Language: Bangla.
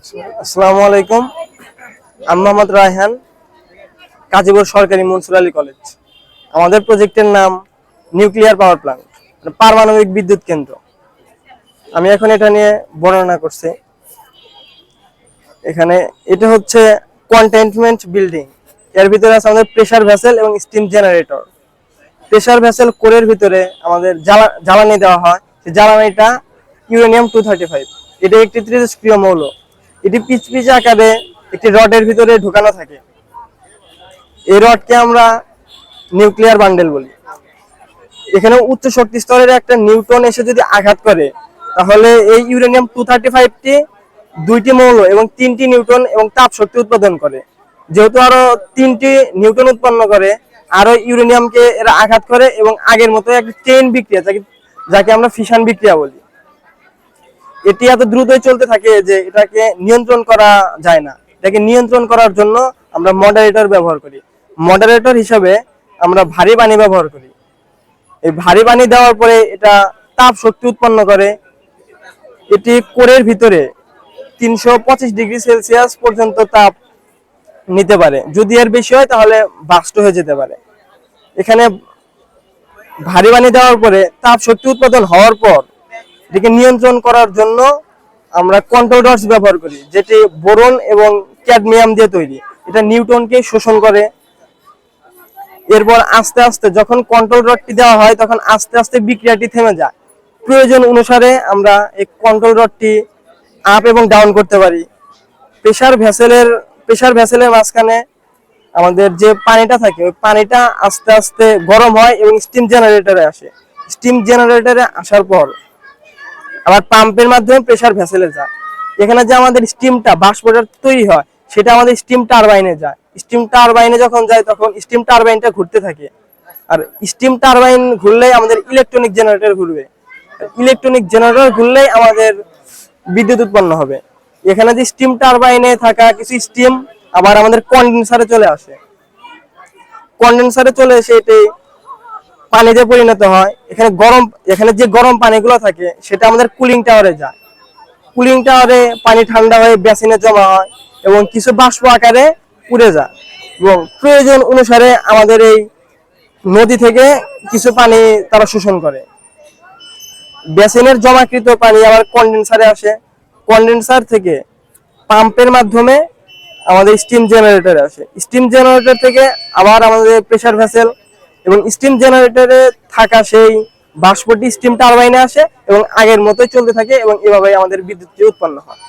আসসালামু আলাইকুম। আমি মোহাম্মদ রায়হান, কাজীপুর সরকারি মনসুর আলী কলেজ। আমাদের প্রজেক্টের নাম নিউক্লিয়ার পাওয়ার প্ল্যান্ট পারমাণবিক বিদ্যুৎ কেন্দ্র। আমি এখন এটা নিয়ে বর্ণনা করছি। এখানে এটা হচ্ছে কন্টেনমেন্ট বিল্ডিং এর ভিতরে আছে আমাদের প্রেসার ভেসেল এবং স্টিম জেনারেটর প্রেসার ভেসেল কোরের ভিতরে আমাদের জ্বালানি দেওয়া হয়। সেই জ্বালানিটা ইউরেনিয়াম টু থার্টি ফাইভ এটা একটি ত্রিদস্ক্রিয় মৌল। এটি পিচ পিচ আকারে একটি রডের ভিতরে ঢোকানো থাকে। এই রডকে আমরা নিউক্লিয়ার বান্ডেল বলি। এখানে উচ্চ শক্তি স্তরের একটা নিউটন এসে যদি আঘাত করে, তাহলে এই ইউরেনিয়াম টু থার্টি ফাইভটি দুইটি মৌল এবং তিনটি নিউটন এবং তাপ শক্তি উৎপাদন করে। যেহেতু আরও তিনটি নিউটন উৎপন্ন করে, আরও ইউরেনিয়ামকে এরা আঘাত করে এবং আগের মতো একটা চেইন বিক্রিয়া, যাকে আমরা ফিশন বিক্রিয়া বলি। এটি এত দ্রুতই চলতে থাকে যে এটাকে নিয়ন্ত্রণ করা যায় না। এটাকে নিয়ন্ত্রণ করার জন্য আমরা মডারেটর ব্যবহার করি। মডারেটর হিসাবে আমরা ভারী পানি ব্যবহার করি। এই ভারী পানি দেওয়ার পরে এটা তাপ শক্তি উৎপন্ন করে। এটি কোরের ভিতরে তিনশো পঁচিশ ডিগ্রি সেলসিয়াস পর্যন্ত তাপ নিতে পারে। যদি এর বেশি হয় তাহলে বাস্ট হয়ে যেতে পারে। এখানে ভারী পানি দেওয়ার পরে তাপ শক্তি উৎপাদন হওয়ার পর এটিকে নিয়ন্ত্রণ করার জন্য আমরা কন্ট্রোল রডস ব্যবহার করি, যেটি বোরন এবং ক্যাডমিয়াম দিয়ে তৈরি। এটা নিউটনকে শোষণ করে। এরপর আস্তে আস্তে যখন কন্ট্রোল রডটি দেওয়া হয়, তখন আস্তে আস্তে বিক্রিয়াটি থেমে যায়। প্রয়োজন অনুসারে আমরা এই কন্ট্রোল রডটি আপ এবং ডাউন করতে পারি। প্রেসার ভেসেলের প্রেসার ভেসেলের মাঝখানে আমাদের যে পানিটা থাকে, ওই পানিটা আস্তে আস্তে গরম হয় এবং স্টিম জেনারেটরে আসে। স্টিম জেনারেটরে আসার পর আবার পাম্পের মাধ্যমে প্রেসার ভেসেলে যায়। এখানে যে আমাদের স্টিমটা বাষ্পটা তৈরি হয়, সেটা আমাদের স্টিম টারবাইনে যায়। স্টিম টারবাইনে যখন যায়, তখন স্টিম টারবাইনটা ঘুরতে থাকে। আর স্টিম টারবাইন ঘুরলেই আমাদের ইলেকট্রনিক জেনারেটর ঘুরবে। ইলেকট্রনিক জেনারেটর ঘুরলেই আমাদের বিদ্যুৎ উৎপন্ন হবে। এখানে যে স্টিম টারবাইনে থাকা কিছু স্টিম আবার আমাদের কন্ডেন্সারে চলে আসে। কন্ডেন্সারে চলে এসে এটি পানিতে পরিণত হয়। এখানে গরম, এখানে যে গরম পানিগুলো থাকে, সেটা আমাদের কুলিং টাওয়ারে যায়। কুলিং টাওয়ারে পানি ঠান্ডা হয়ে বেসিনে জমা হয় এবং কিছু বাষ্প আকারে উড়ে যায়। এবং প্রয়োজন অনুসারে আমাদের এই নদী থেকে কিছু পানি তারা শোষণ করে। বেসিনের জমাকৃত পানি আবার কন্ডেন্সারে আসে। কন্ডেন্সার থেকে পাম্পের মাধ্যমে আমাদের স্টিম জেনারেটরে আসে। স্টিম জেনারেটর থেকে আবার আমাদের প্রেসার ভেসেল এবং স্টিম জেনারেটরে থাকা সেই বাষ্পটি স্টিম টারবাইনে আসে এবং আগের মতোই চলতে থাকে এবং এভাবে আমাদের বিদ্যুৎটি উৎপন্ন হয়।